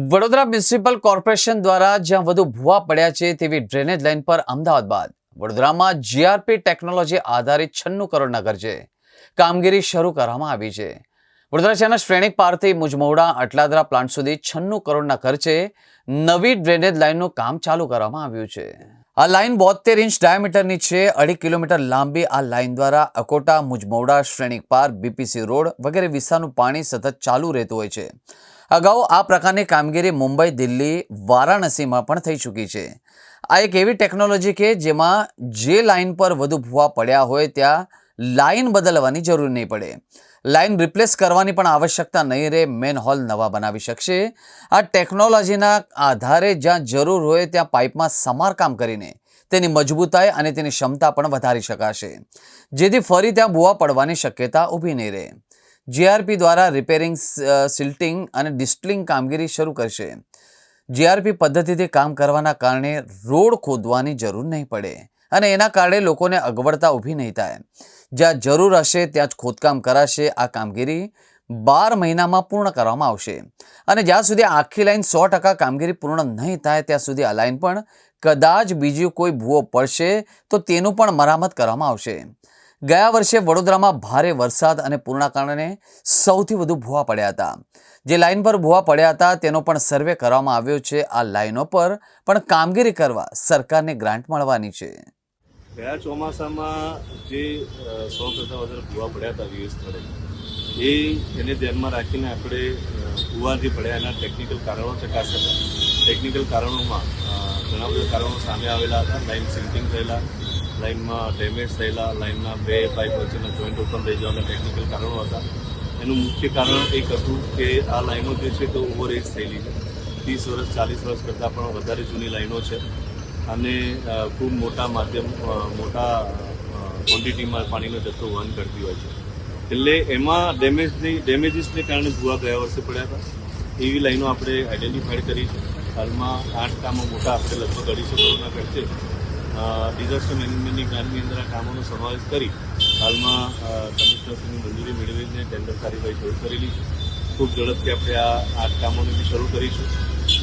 Vadodara municipal corporation દ્વારા જ્યાં વધુ ભૂવા પડ્યા છે તેવી ડ્રેનેજ લાઇન પર અમદાવાદ બાદ, વડોદરામાં જીઆરપી ટેકનોલોજી આધારિત છન્નું કરોડના ખર્ચે કામગીરી શરૂ કરવામાં આવી છે. વડોદરા શહેરના શ્રેણિક પારથી મુજમોડા અટલાદરા પ્લાન્ટ સુધી છન્નું કરોડના ખર્ચે નવી ડ્રેનેજ લાઇનનું કામ ચાલુ કરવામાં આવ્યું છે. આ લાઇન બોતેર ઇંચ ડાયામીટરની છે. અઢી કિલોમીટર લાંબી આ લાઇન દ્વારા અકોટા, મુજમોડા, શ્રેણિક પાર બીપીસી રોડ વગેરે વિસ્તારનું પાણી સતત ચાલુ રહેતું હોય છે. અગાઉ આ પ્રકારની કામગીરી મુંબઈ, દિલ્હી, વારાણસીમાં પણ થઈ ચૂકી છે. આ એક એવી ટેકનોલોજી કે જેમાં જે લાઇન પર વધુ ભૂવા પડ્યા હોય ત્યાં લાઇન બદલવાની જરૂર નહીં પડે. લાઇન રિપ્લેસ કરવાની પણ આવશ્યકતા નહીં રહે. મેન હોલ નવા બનાવી શકશે. આ ટેકનોલોજીના આધારે જ્યાં જરૂર હોય ત્યાં પાઇપમાં સમારકામ કરીને તેની મજબૂતાઈ અને તેની ક્ષમતા પણ વધારી શકાશે. જેથી ફરી ત્યાં બુવા પડવાની શક્યતા ઊભી નહીં રહે. જીઆરપી દ્વારા રિપેરિંગ સિલ્ટિંગ અને ડિસ્ટલિંગ કામગીરી શરૂ કરશે. જીઆરપી પદ્ધતિથી કામ કરવાના કારણે રોડ ખોદવાની જરૂર નહીં પડે. અને એના કારણે લોકોને અગવડતા ઊભી નહીં થાય. જ્યાં જરૂર હશે ત્યાં જ ખોદકામ કરાશે, આ કામગીરી બાર મહિનામાં પૂર્ણ કરવામાં આવશે. અને જ્યાં સુધી આખી લાઈન સો ટકા કામગીરી પૂર્ણ નહીં થાય, ત્યાં સુધી આ લાઇન પણ કદાચ બીજી કોઈ ભૂવો પડશે તો તેનું પણ મરામત કરવામાં આવશે. ગયા વર્ષે વડોદરામાં ભારે વરસાદ અને પૂરના કારણે સૌથી વધુ ભૂવા પડ્યા હતા. જે લાઇન પર ભૂવા પડ્યા હતા, તેનો પણ સર્વે કરવામાં આવ્યો છે. આ લાઇનો પર પણ કામગીરી કરવા સરકારને ગ્રાન્ટ મળવાની છે. ગયા ચોમાસામાં જે સો કરતાં વધારે ભૂવા પડ્યા હતા વિવિધ સ્થળે, એ એને ધ્યાનમાં રાખીને આપણે ભૂવા જે પડ્યા એના ટેકનિકલ કારણો ચકાસ્યા હતા. ટેકનિકલ કારણોમાં ઘણા બધા કારણો સામે આવેલા હતા. લાઇન સિંકિંગ થયેલા, લાઇનમાં ડેમેજ થયેલા લાઇનના બે પાઇપ વચ્ચેના જોઈન્ટ ઓપન થઈ જવાના ટેકનિકલ કારણો હતા. એનું મુખ્ય કારણ એક હતું કે આ લાઈનો જે છે તે ઓવર એજ થયેલી છે. ત્રીસ વર્ષ, ચાલીસ વર્ષ કરતાં પણ વધારે જૂની લાઈનો છે. અને ખૂબ મોટા માધ્યમ મોટા ક્વોન્ટિટીમાં પાણીનો જથ્થો વહન કરતી હોય છે. એટલે એમાં ડેમેજની ડેમેજીસને કારણે ભૂવા ગયા વર્ષે પડ્યા હતા. એવી લાઈનો આપણે આઈડેન્ટિફાઈડ કરી છે. હાલમાં આઠ કામો મોટા આપણે લગભગ અઢીસો કરોડના ખર્ચે ડિઝાસ્ટર મેનેજમેન્ટની ગ્રાન્ટની અંદર આ કામોનો સમાવેશ કરી, હાલમાં કમિશનરશ્રીની મંજૂરી મેળવીને ટેન્ડર કાર્યવાહી શરૂ કરેલી છે. ખૂબ ઝડપથી આપણે આ આઠ કામોને બી શરૂ કરીશું.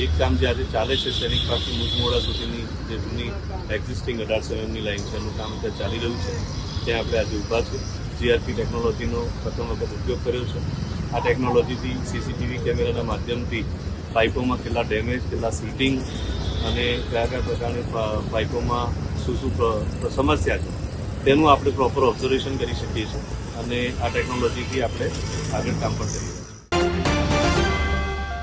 એક કામ જે આજે ચાલે છે સૈનિક પાસે મુજમોડા સુધીની જે જૂની એક્ઝિસ્ટિંગ અઢાર સેવનની લાઈન છે, એનું કામ અત્યારે ચાલી રહ્યું છે. ત્યાં આપણે આજે ઊભા છે જીઆરપી ટેકનોલોજીનો પ્રથમ વખત ઉપયોગ કર્યો છે. આ ટેકનોલોજીથી સીસીટીવી કેમેરાના માધ્યમથી પાઇપોમાં કેટલા ડેમેજ કેટલા સીટિંગ અને કયા કયા પ્રકારની પાઇપોમાં શું શું સમસ્યા છે, તેનું આપણે પ્રોપર ઓબ્ઝર્વેશન કરી શકીએ છીએ. અને આ ટેકનોલોજીથી આપણે આગળ કામ પણ કરીએ